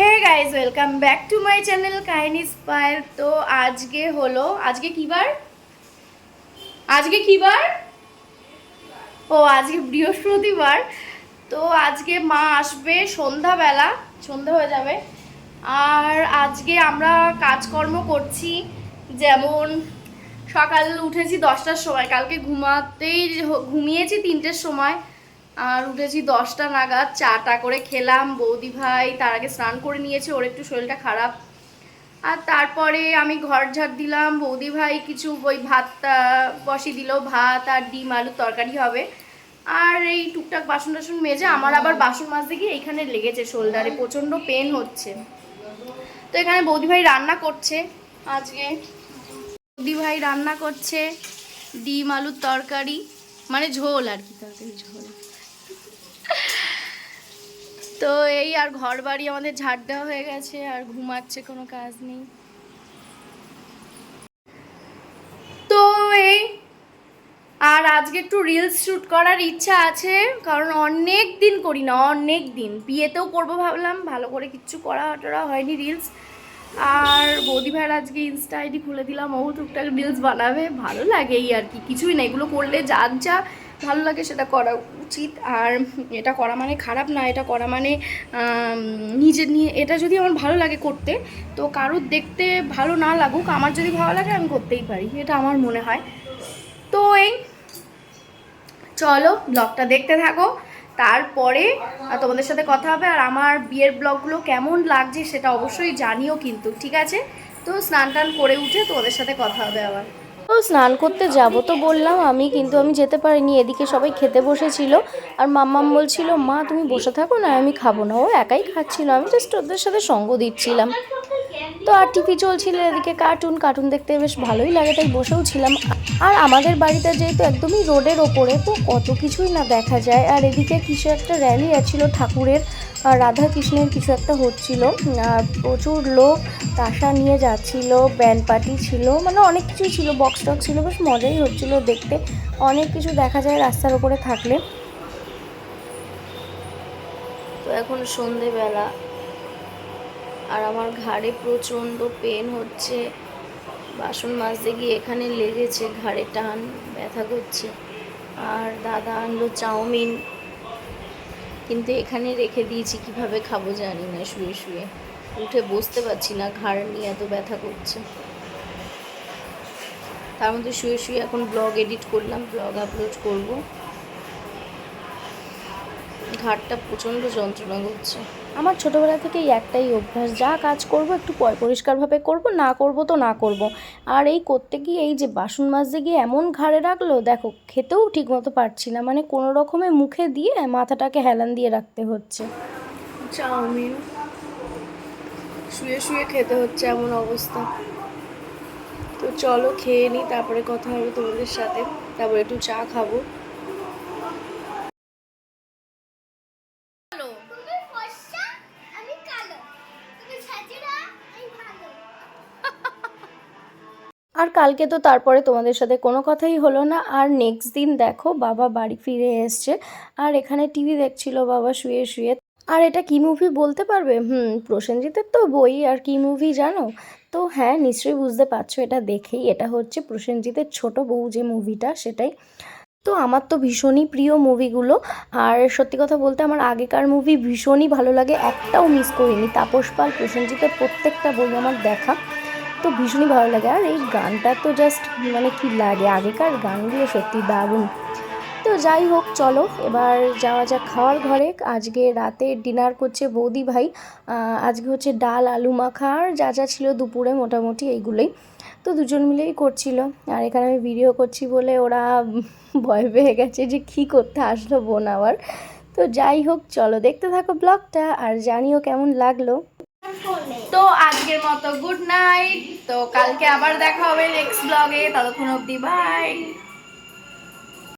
Hey guys welcome back to my channel কাহিনী স্পাইল। তো আজকে হলো, আজকে কি বার? আজকে কি বার? ও, আজকে বৃহস্পতিবার। তো আজকে মা আসবে সন্ধ্যাবেলা, সন্ধ্যা হয়ে যাবে। আর আজকে আমরা কাজকর্ম করছি, যেমন সকাল উঠেছি দশটার সময়, কালকে ঘুমাতেই ঘুমিয়েছি তিনটের সময়। আর উঠেছি দশটা নাগাদ, চাটা করে খেলাম। বৌদি ভাই তার আগে স্নান করে নিয়েছে, ওর একটু শরীরটা খারাপ। আর তারপরে আমি ঘর ঝাড় দিলাম। বৌদি ভাই কিছু ওই ভাতটা বসিয়ে দিল, ভাত আর ডিম, আলুর তরকারি হবে। আর এই টুকটাক বাসন টাসন মেজে আমার আবার বাসন মাজতে গিয়ে এইখানে লেগেছে শোল্ডারে, প্রচণ্ড পেন হচ্ছে। তো এখানে বৌদি ভাই রান্না করছে আজকে। বৌদি ভাই রান্না করছে ডিম, আলুর তরকারি মানে ঝোল আর কি, তরকারি ঝোল। তো এই আর ঘর বাড়ি আমাদের ঝাড় দেওয়া হয়ে গেছে, আর ঘুমাচ্ছে কোনো কাজ নেই। তো এই, আর আজকে একটু রিলস শ্যুট করার ইচ্ছা আছে, কারণ অনেক দিন করি না, অনেক দিন। বিয়েতেও করব ভাবলাম, ভালো করে কিচ্ছু করা টরা হয়নি রিলস আর বৌদি ভাইয়ের আজকে ইনস্টা আইডি খুলে দিলাম, ও টুকটাক রিলস বানাবে, ভালো লাগে এই আর কি। কিছুই না, এগুলো করলে যার যা ভালো লাগে সেটা করা উচিত। আর এটা করা মানে খারাপ না, এটা করা মানে নিজের নিয়ে, এটা যদি আমার ভালো লাগে করতে, তো কারোর দেখতে ভালো না লাগুক, আমার যদি ভালো লাগে আমি করতেই পারি, এটা আমার মনে হয়। তো এই, চলো ব্লগটা দেখতে থাকো, তারপরে তোমাদের সাথে কথা হবে, আর আমার বিয়ের ব্লগগুলো কেমন লাগছে সেটা অবশ্যই জানিও কিন্তু, ঠিক আছে? তো স্নান টান করে উঠে তোমাদের সাথে কথা হবে আবার। তো স্নান করতে যাব তো বললাম আমি, কিন্তু আমি যেতে পারিনি। এদিকে সবাই খেতে বসেছিল। আর মাম্মাম বলছিল, মা, তুমি বসে থাকো না, আমি খাব না। ও একাই খাচ্ছিল। আমি জাস্ট ওদের সাথে সঙ্গ দিচ্ছিলাম। তো আর টিভি চলছিল এদিকে কার্টুন কার্টুন দেখতে বেশ ভালোই লাগে, তাই বসেও ছিলাম। আর আমাদের বাড়িটা যেহেতু একদমই রোডের ওপরে, তো কত কিছুই না দেখা যায়। আর এদিকে কিছু একটা র্যালি আছিল ঠাকুরের। রাধা কৃষ্ণের কিছু একটা হচ্ছিল প্রচুর লোক তাসা নিয়ে যাচ্ছিল ব্যান্ড পার্টি ছিল মানে অনেক কিছু ছিল বক্স টক ছিল, বেশ মজাই হচ্ছিল দেখতে। অনেক কিছু দেখা যায় রাস্তার ওপরে থাকলে। তো এখন সন্ধেবেলা, আর আমার ঘাড়ে প্রচণ্ড পেন হচ্ছে। বাসন মাজতে গিয়ে এখানে লেগেছে, ঘাড়ে টান, ব্যথা করছে। আর দাদা আনলো চাউমিন। কিন্তু এখানে রেখে দিয়েছি, কীভাবে খাব জানি না, শুয়ে শুয়ে। উঠে বসতে পারছি না, ঘাড় নিয়ে এত ব্যথা করছে। তার মধ্যে শুয়ে শুয়ে এখন ব্লগ এডিট করলাম ব্লগ আপলোড করব। ঘাড়টা প্রচণ্ড যন্ত্রণা করছে আমার ছোটোবেলা থেকেই একটাই অভ্যাস, যা কাজ করব একটু পরিষ্কারভাবে করব, না করব তো না করব। আর এই করতে গিয়ে এই যে বাসন মাজতে গিয়ে এমন ঘাড়ে রাখল, দেখো খেতেও ঠিকমতো পারছি না মানে কোনো রকমে মুখে দিয়ে মাথাটাকে হেলান দিয়ে রাখতে হচ্ছে। চাউমিন। শুয়ে শুয়ে খেতে হচ্ছে এমন অবস্থা। তো চলো খেয়ে নিই তারপরে কথা হবে তোমাদের সাথে। তারপরে একটু চা খাব। আর কালকে তো তারপরে তোমাদের সাথে কোনো কথাই হলো না। আর নেক্সট দিন দেখো বাবা বাড়ি ফিরে এসছে। আর এখানে টিভি দেখছিল বাবা শুয়ে শুয়ে। আর এটা কি মুভি বলতে পারবে? হুম, প্রসেনজিতের তো বই। আর কি মুভি জানো? তো হ্যাঁ নিশ্চয়ই বুঝতে পারছ, এটা দেখেই। এটা হচ্ছে প্রসেনজিতের ছোট বউ যে মুভিটা সেটাই। তো আমার তো ভীষণই প্রিয় মুভিগুলো আর সত্যি কথা বলতে আমার আগেকার মুভি ভীষণই ভালো লাগে। একটাও মিস করিনি। তাপস পাল, প্রসেনজিতের প্রত্যেকটা বই আমার দেখা। তো ভীষণই ভালো লাগে। আর এই গানটা তো জাস্ট মানে কি লাগে? আগেকার গানগুলো সত্যি দারুণ। তো যাই হোক, চলো এবার যাওয়া যাক খাওয়ার ঘরে। আজকে রাতে ডিনার করছে বৌদি ভাই। আজকে হচ্ছে ডাল, আলু মাখা। আর যা যা ছিল দুপুরে মোটামুটি এইগুলোই। তো দুজন মিলেই করছিল। আর এখানে আমি ভিডিও করছি বলে ওরা ভয় পেয়ে গেছে যে কী করতে আসলো বোন আবার। তো যাই হোক, চলো দেখতে থাকো ব্লগটা। আর জানিও কেমন লাগল। তো আজকের মতো গুড নাইট তো কালকে আবার দেখা হবে নেক্সট ব্লগে ততক্ষণ অব্দি বাই